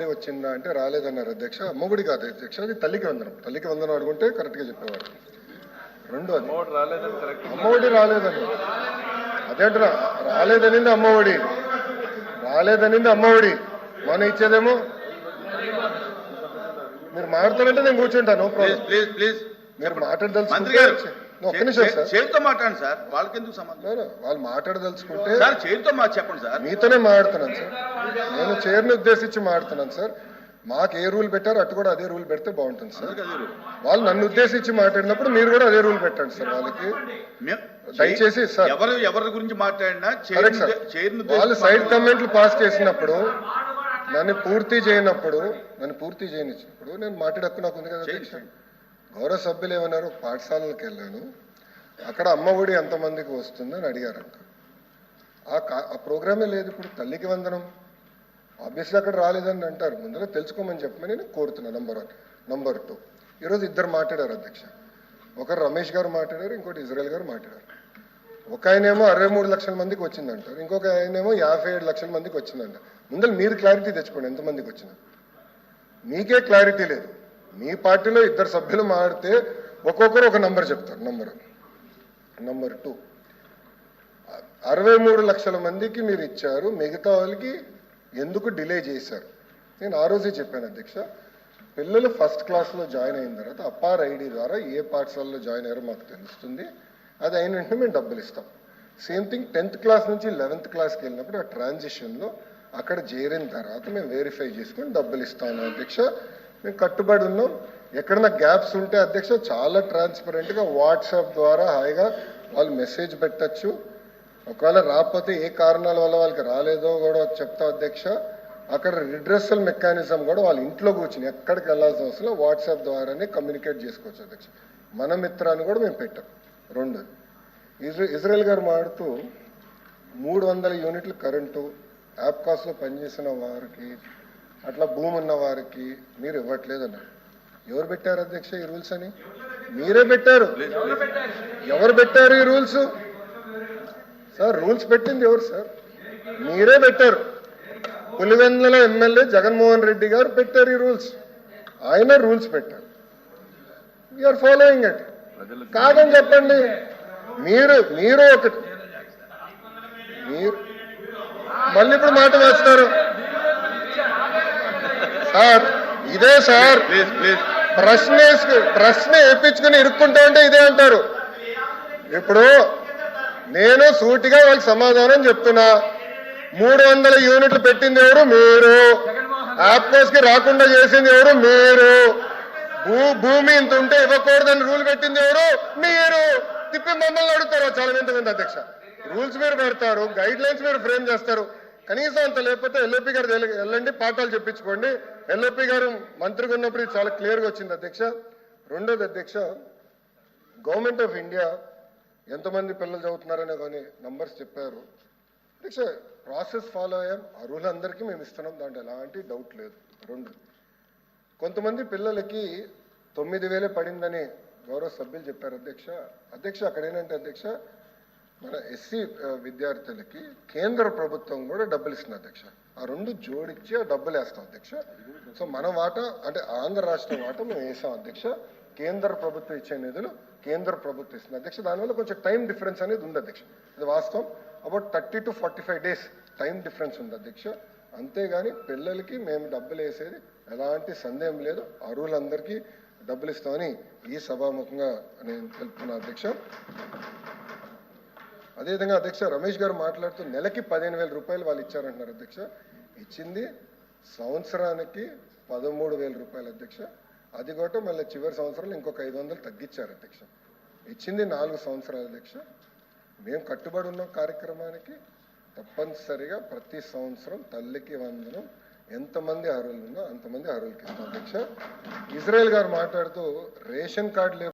అమ్మఒడి వచ్చిందా అంటే రాలేదన్నారు అధ్యక్ష. అమ్మఒడి కాదు అధ్యక్ష. అది తల్లికి వందనం. తల్లికి వందనం అడుగుంటే కరెక్ట్గా చెప్పేవాడు రెండు అమ్మఒడి రాలేదని అదేంటరా రాలేదనింది అమ్మఒడి. రాలేదనింది అమ్మఒడి. మన ఇచ్చేదేమో. మీరు మాట్లాడారంటే నేను కూర్చుంటాను. ప్లీజ్ మీరు గారు ఒక్క నిమిషం సార్. చేతితో మాట్లాడండి సార్. వాళ్ళకి ఎందుకు సంబంధం వాళ్ళు మాట్లాడదలుచుకుంటే సార్ చేతితో మా చెప్పండి సార్. మీతోనే మాట్లాడుతున్నాను సార్. నేను చైర్ని ఉద్దేశించి మాట్లాడుతున్నాను సార్. మాకు ఏ రూల్ పెట్టారో అటు కూడా అదే రూల్ పెడితే బాగుంటుంది సార్. వాళ్ళు నన్ను ఉద్దేశించి మాట్లాడినప్పుడు మీరు కూడా అదే రూల్ పెట్టండి సార్ వాళ్ళకి. దయచేసి సార్. ఎవరు ఎవరి గురించి మాట్లాడినా వాళ్ళు సైడ్ కమెంట్లు పాస్ చేసినప్పుడు నన్ను పూర్తి చేయనప్పుడు నన్ను పూర్తి చేయనిచ్చినప్పుడు నేను మాట్లాడక్కు నాకు ఉంది కదా గౌరవ సభ్యులు ఏమన్నారు? పాఠశాలలకు వెళ్ళాను. అక్కడ అమ్మ ఒడి ఎంతమందికి వస్తుందని అడిగారంట. ఆ కా- ఆ ప్రోగ్రామే లేదు ఇప్పుడు తల్లికి వందనం. ఆబ్వియస్లీ అక్కడ రాలేదని అంటారు. ముందర తెలుసుకోమని చెప్పమని నేను కోరుతున్నాను నంబర్ వన్ నంబర్ టూ. ఈరోజు ఇద్దరు మాట్లాడారు అధ్యక్ష. ఒకరు రమేష్ గారు మాట్లాడారు ఇంకోటి ఇజ్రాయల్ గారు మాట్లాడారు. ఒక ఆయనేమో అరవై మూడు లక్షల మందికి వచ్చిందంటారు. ఇంకొక ఆయనేమో యాభై ఏడు లక్షల మందికి వచ్చిందంట. ముందర మీరు క్లారిటీ తెచ్చుకోండి ఎంతమందికి వచ్చింది మీకే క్లారిటీ లేదు. మీ పార్టీలో ఇద్దరు సభ్యులు మాడితే ఒక్కొక్కరు ఒక నంబర్ చెప్తారు నంబర్ నంబర్ టూ. అరవై మూడు లక్షల మందికి మీరు ఇచ్చారు మిగతా వాళ్ళకి ఎందుకు డిలే చేశారు? నేను ఆ రోజే చెప్పాను అధ్యక్ష పిల్లలు ఫస్ట్ క్లాస్లో జాయిన్ అయిన తర్వాత అపార్ ఐడి ద్వారా ఏ పాఠశాలలో జాయిన్ అయ్యారో మాకు తెలుస్తుంది. అది అయిన వెంటనే మేము డబ్బులు ఇస్తాం. సేమ్ థింగ్ టెన్త్ క్లాస్ నుంచి లెవెన్త్ క్లాస్కి వెళ్ళినప్పుడు ఆ ట్రాన్సిషన్లో అక్కడ చేరిన తర్వాత మేము వెరిఫై చేసుకొని డబ్బులు ఇస్తాను అధ్యక్ష. మేము కట్టుబడి ఉన్నాం. ఎక్కడన్నా గ్యాప్స్ ఉంటే అధ్యక్ష చాలా ట్రాన్స్పరెంట్గా వాట్సాప్ ద్వారా హాయిగా వాళ్ళు మెసేజ్ పెట్టచ్చు. ఒకవేళ రాకపోతే ఏ కారణాల వల్ల వాళ్ళకి రాలేదో కూడా చెప్తా అధ్యక్ష. అక్కడ రిడ్రెస్సల్ మెకానిజం కూడా వాళ్ళ ఇంట్లో కూర్చుని ఎక్కడికి వెళ్ళాల్సిన అవసరం వాట్సాప్ ద్వారానే కమ్యూనికేట్ చేసుకోవచ్చు అధ్యక్ష. మన మిత్రాన్ని కూడా మేము పెట్టాం. రెండు ఇజ్రా ఇజ్రాయెల్ గారు మాడుతూ మూడు వందల యూనిట్లు కరెంటు యాప్కాస్లో పనిచేసిన వారికి అట్లా భూమి ఉన్న వారికి మీరు ఇవ్వట్లేదు ఎవరు పెట్టారు అధ్యక్ష ఈ రూల్స్ అని? మీరే పెట్టారు. ఎవరు పెట్టారు ఈ రూల్స్? సార్ రూల్స్ పెట్టింది ఎవరు సార్? మీరే పెట్టారు. పులివెందుల ఎమ్మెల్యే జగన్మోహన్ రెడ్డి గారు పెట్టారు ఈ రూల్స్. ఆయన రూల్స్ పెట్టారు. వీఆర్ ఫాలోయింగ్ ఇట్ కాదని చెప్పండి. మీరు మీరు ఒకటి. మీరు మళ్ళీ ఇప్పుడు మాట వేస్తారు సార్. ఇదే సార్. ప్రశ్న ప్రశ్న వేయించుకుని ఇరుక్కుంటా ఉంటే ఇదే అంటారు. ఇప్పుడు నేను సూటిగా వాళ్ళకి సమాధానం చెప్తున్నా. మూడు వందల యూనిట్లు పెట్టింది ఎవరు? మీరు. ఆప్కోస్కి రాకుండా చేసింది ఎవరు? మీరు. భూ భూమి ఇంత ఉంటే ఇవ్వకూడదని రూల్ పెట్టింది ఎవరు? మీరు. తిప్పి మమ్మల్ని అడుగుతారు చాలా వింత వింత అధ్యక్ష. రూల్స్ మీరు పెడతారు గైడ్ లైన్స్ మీరు ఫ్రేమ్ చేస్తారు. కనీసం అంత లేకపోతే ఎల్ఓపి గారు వెళ్ళండి పాఠాలు చెప్పించుకోండి. ఎల్ఓపి గారు మంత్రిగా ఉన్నప్పుడు చాలా క్లియర్గా వచ్చింది అధ్యక్ష. రెండోది అధ్యక్ష గవర్నమెంట్ ఆఫ్ ఇండియా ఎంతమంది పిల్లలు చదువుతున్నారనే కానీ నంబర్స్ చెప్పారు. అధ్యక్ష ప్రాసెస్ ఫాలో అయ్యాం. అర్హులందరికీ మేము ఇస్తున్నాం. దాంట్లో ఎలాంటి డౌట్ లేదు. రెండు కొంతమంది పిల్లలకి తొమ్మిది వేలే పడిందని గౌరవ సభ్యులు చెప్పారు అధ్యక్ష. అధ్యక్ష అక్కడ ఏంటంటే అధ్యక్ష మన ఎస్సీ విద్యార్థులకి కేంద్ర ప్రభుత్వం కూడా డబ్బులు ఇస్తుంది అధ్యక్ష. ఆ రెండు జోడించి ఆ డబ్బులు వేస్తాం అధ్యక్ష. సో మన వాటా అంటే ఆంధ్ర రాష్ట్ర వాటా మేము వేసాం అధ్యక్ష. కేంద్ర ప్రభుత్వం ఇచ్చే నిధులు కేంద్ర ప్రభుత్వం ఇస్తుంది అధ్యక్ష. దానివల్ల కొంచెం టైం డిఫరెన్స్ అనేది ఉంది అధ్యక్ష. అది వాస్తవం. About thirty to forty five days time difference ఉంది అధ్యక్ష. అంతేగాని పిల్లలకి మేము డబ్బులు వేసేది ఎలాంటి సందేహం లేదు. అరువులందరికీ డబ్బులు ఇస్తామని ఈ సభాముఖంగా నేను తెలుపుతున్నా అధ్యక్ష. అదేవిధంగా అధ్యక్ష రమేష్ గారు మాట్లాడుతూ నెలకి పదిహేను వేల రూపాయలు వాళ్ళు ఇచ్చారంటున్నారు అధ్యక్ష. ఇచ్చింది సంవత్సరానికి పదమూడు వేల రూపాయలు అధ్యక్ష. అది కూడా మళ్ళీ చివరి సంవత్సరంలో ఇంకొక ఐదు వందలు తగ్గించారు అధ్యక్ష. ఇచ్చింది నాలుగు సంవత్సరాలు అధ్యక్ష. మేము కట్టుబడి ఉన్న కార్యక్రమానికి. తప్పనిసరిగా ప్రతి సంవత్సరం తల్లికి వందనం. ఎంతమంది అర్హులు ఉన్నా అంతమంది అర్హులకి ఇస్తాం అధ్యక్ష. ఇజ్రాయెల్ గారు మాట్లాడుతూ రేషన్ కార్డు